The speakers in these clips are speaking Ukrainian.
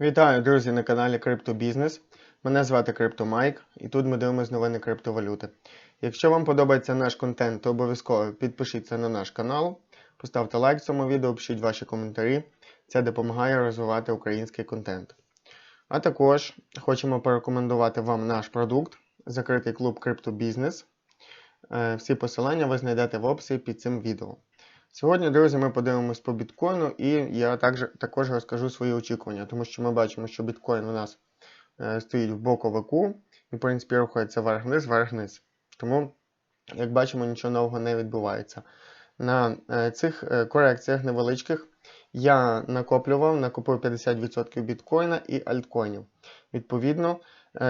Вітаю, друзі, на каналі Криптобізнес. Мене звати CryptoMike і тут ми дивимося новини криптовалюти. Якщо вам подобається наш контент, то обов'язково підпишіться на наш канал, поставте лайк цьому відео, пишіть ваші коментарі. Це допомагає розвивати український контент. А також хочемо порекомендувати вам наш продукт, закритий клуб Криптобізнес. Е, Всі посилання ви знайдете в описі під цим відео. Сьогодні, друзі, ми подивимось по біткоїну, і я також, також розкажу свої очікування, тому що ми бачимо, що біткоін у нас е, стоїть в боковику і, в принципі, рухається вверх-вниз, вверх-вниз. Тому, як бачимо, нічого нового не відбувається. На е, цих е, корекціях невеличких я накоплював, накопив 50% біткоїна і альткоїнів. Відповідно,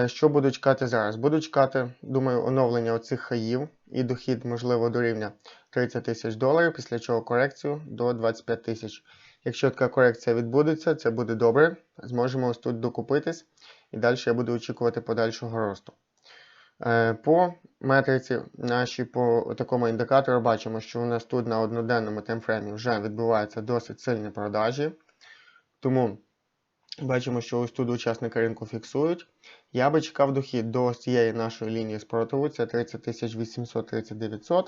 що буду чекати зараз? Буду чекати, думаю, оновлення оцих хаїв і дохід, можливо, до рівня 30 тисяч доларів, після чого корекцію до 25 тисяч. Якщо така корекція відбудеться, це буде добре. Зможемо ось тут докупитись, і далі я буду очікувати подальшого росту. Е, По метриці нашій по такому індикатору бачимо, що у нас тут на одноденному таймфреймі вже відбуваються досить сильні продажі. Тому бачимо, що ось тут учасники ринку фіксують. Я би чекав дохід до ось цієї нашої лінії спротиву, це 30 800-3900,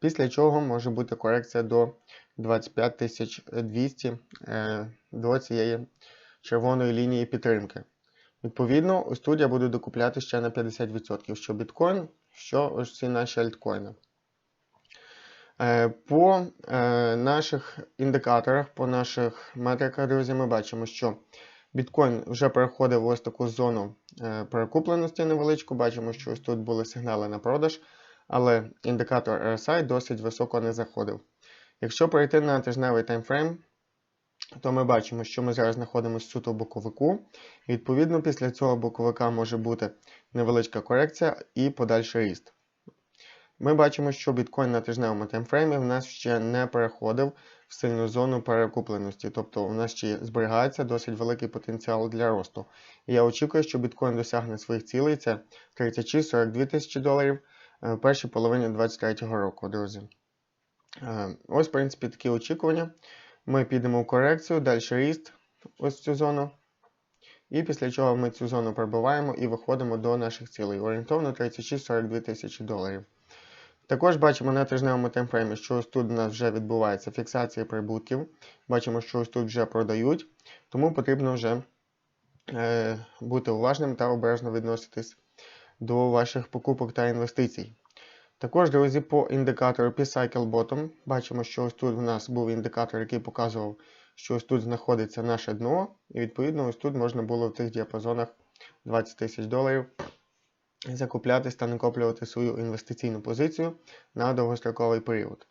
після чого може бути корекція до 25 200 е, до цієї червоної лінії підтримки. Відповідно, ось тут я буду докупляти ще на 50%, що біткоін, що ось ці наші альткоїни. Е, По е, наших індикаторах, по наших метриках, друзі, ми бачимо, що біткоін вже переходив ось таку зону е, перекупленості невеличку. Бачимо, що ось тут були сигнали на продаж, але індикатор RSI досить високо не заходив. Якщо перейти на тижневий таймфрейм, то ми бачимо, що ми зараз знаходимося суто в боковику. Відповідно, після цього боковика може бути невеличка корекція і подальший ріст. Ми бачимо, що біткоін на тижневому таймфреймі в нас ще не переходив в сильну зону перекупленості, тобто у нас ще зберігається досить великий потенціал для росту. І я очікую, що біткоін досягне своїх цілей, це 36-42 тисячі доларів е, в першій половині 2023 року, друзі. Е, Ось, в принципі, такі очікування. Ми підемо в корекцію, далі ріст, ось цю зону. І після чого ми цю зону пробиваємо і виходимо до наших цілей. Орієнтовно 36-42 тисячі доларів. Також бачимо на тижневому таймфреймі, що ось тут у нас вже відбувається фіксація прибутків. Бачимо, що ось тут вже продають, тому потрібно вже е, бути уважним та обережно відноситись до ваших покупок та інвестицій. Також, друзі, по індикатору P-Cycle Bottom бачимо, що ось тут у нас був індикатор, який показував, що ось тут знаходиться наше дно, і відповідно ось тут можна було в цих діапазонах 20 тисяч доларів закуплятись та накоплювати свою інвестиційну позицію на довгостроковий період.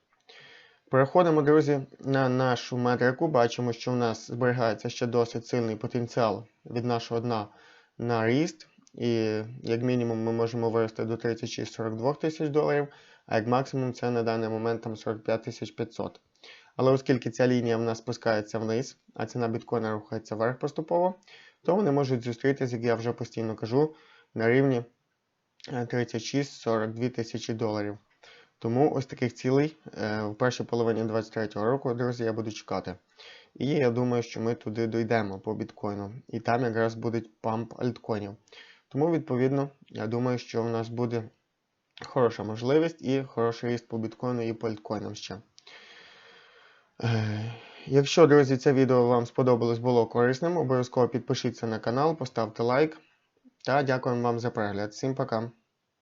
Переходимо, друзі, на нашу метрику. Бачимо, що у нас зберігається ще досить сильний потенціал від нашого дна на ріст. І як мінімум ми можемо вирости до 36-42 тисяч доларів, а як максимум це на даний момент там 45 500. Але оскільки ця лінія в нас спускається вниз, а ціна біткоїна рухається вверх поступово, то вони можуть зустрітися, як я вже постійно кажу, на рівні 36-42 тисячі доларів. Тому ось таких цілей е, в першій половині 2023 року, друзі, я буду чекати. І я думаю, що ми туди дійдемо по біткоїну. І там якраз буде памп альткоїнів. Тому, відповідно, я думаю, що в нас буде хороша можливість і хороший ріст по біткоїну і по альткоїнам ще. Е, Якщо, друзі, це відео вам сподобалось, було корисним, обов'язково підпишіться на канал, поставте лайк. Та дякуємо вам за перегляд. Всім пока!